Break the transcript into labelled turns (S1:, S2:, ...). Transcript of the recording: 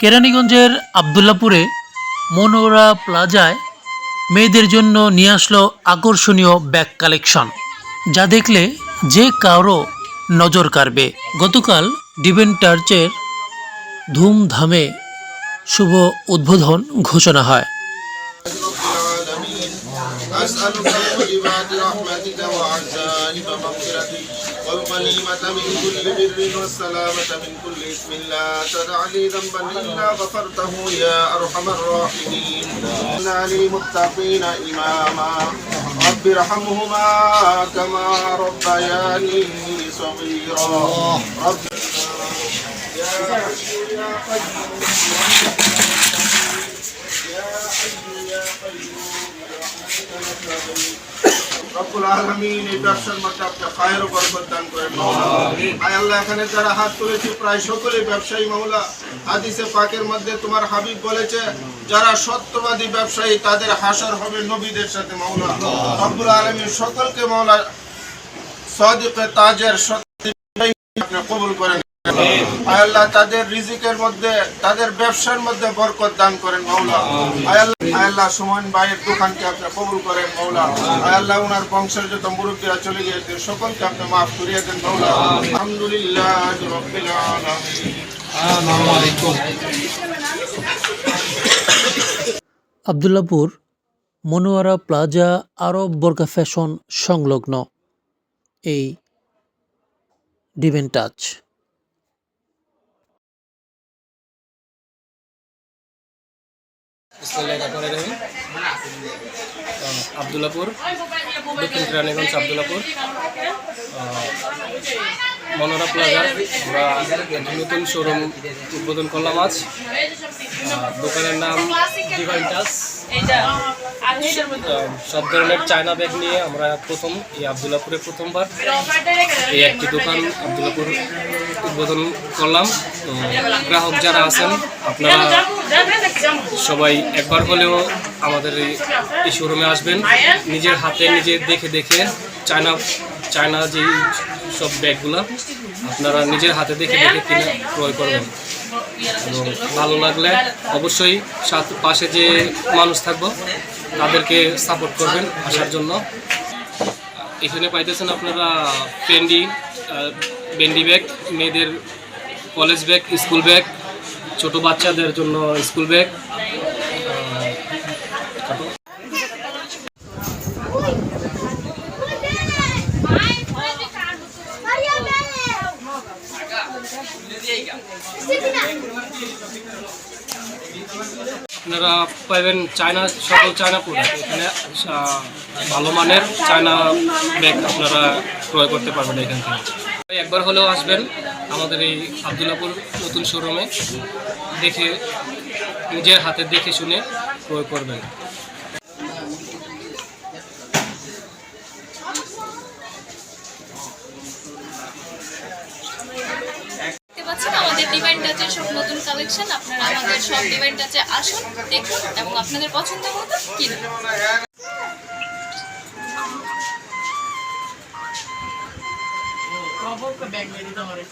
S1: কেরানীগঞ্জের আবদুল্লাপুরে মনোরা প্লাজায় মেয়েদের জন্য নিয়ে আসলো আকর্ষণীয় ব্যাগ কালেকশন। যা দেখলে যে কারও নজর কাড়বে। গতকাল ডিভেন টার্চের ধুমধামে শুভ উদ্বোধন ঘোষণা হয়।
S2: أسألك بطيبات رحمتك وعزائم مغفرتك والغنيمة من كل بر والسلامة من كل إثم لا تدع لي ذنبا إلا غفرته يا أرحم الراحمين. إنا للمتقين إماما. رب ارحمهما كما ربياني صغيرا. رب يا يا قيوم রব্বুল আলামিন এই ব্যবসার মধ্যে আপনি খায়ের বরকত দান করেন আয় আল্লাহ এখানে যারা হাত তুলেছে প্রায় সকলেই ব্যবসায়ী মাওলা। হাদিসে পাকের মধ্যে তোমার হাবিব বলেছে যারা সত্যবাদী ব্যবসায়ী তাদের হাসর হবে নবীদের সাথে মাওলা। রব্বুল আলামিন সকলকে মাওলা সদিকে তাজের সত্যি কবুল করেন। আয় আল্লাহ তাদের রিজিকের মধ্যে, তাদের ব্যবসার মধ্যে বরকত দান করেন মাওলা। আয় আল্লাহ আয় আল্লাহ সুমন ভাইয়ের দোকানকে আপনি কবুল করেন মাওলা। আয় আল্লাহ ওনার বংশের যত মুরব্বীরা চলে গিয়েছে, সকলকে আপনি মাফ করিয়ে দেন মাওলা। আলহামদুলিল্লাহ
S1: আবদুল্লাপুর, মনোয়ারা প্লাজা আরব বোরকা ফ্যাশন সংলগ্ন। এই ডিভেন টাচ।
S3: আবদুল্লাপুর, দক্ষিণ কেরানীগঞ্জ, আবদুল্লাপুর। মনোরা প্লাজা, আমরা একটি নতুন শোরুম উদ্বোধন করলাম আজ। দোকানের নাম ডিভাইন সব ধরনের চায়না ব্যাগ নিয়ে আমরা প্রথম, এই আবদুল্লাপুরে প্রথমবার এই একটি দোকান আবদুল্লাপুর উদ্বোধন করলাম। তো গ্রাহক যারা আছেন, আপনারা সবাই একবার হলেও আমাদের এই- শোরুমে আসবেন। নিজের হাতে নিজে দেখে দেখে চায়না চায়না যে সব ব্যাগগুলো, আপনারা নিজের হাতে দেখে দেখে কিনে ক্রয় করবেন। এবং ভালো লাগলে অবশ্যই সাথে পাশে যে মানুষ থাকব, তাদেরকে সাপোর্ট করবেন আসার জন্য। এখানে পাইতেছেন আপনারা পেন্ডি বেন্ডি ব্যাগ, মেয়েদের কলেজ ব্যাগ স্কুল ব্যাগ। ছোট বাচ্চাদের জন্য স্কুল ব্যাগ। আপনারা পাবেন চায়না, সকল চায়না প্রোডাক্ট এখানে ভালো মানের চায়না ব্যাগ আপনারা ক্রয় করতে পারবেন এখান থেকে। একবার হলেও আসবেন। আমাদের এই আবদুল্লাপুর নতুন শোরুমে দেখে, নিজের হাতে দেখে শুনে ক্রয় করবেন।
S4: আমাদের সব নতুন আপনারা আমাদের সব ডিভাইন টাচে আসুন, দেখুন, এবং আপনাদের পছন্দ মতো কিনুন।
S5: অবশ্য ব্যাগ নিয়ে দিতে পারে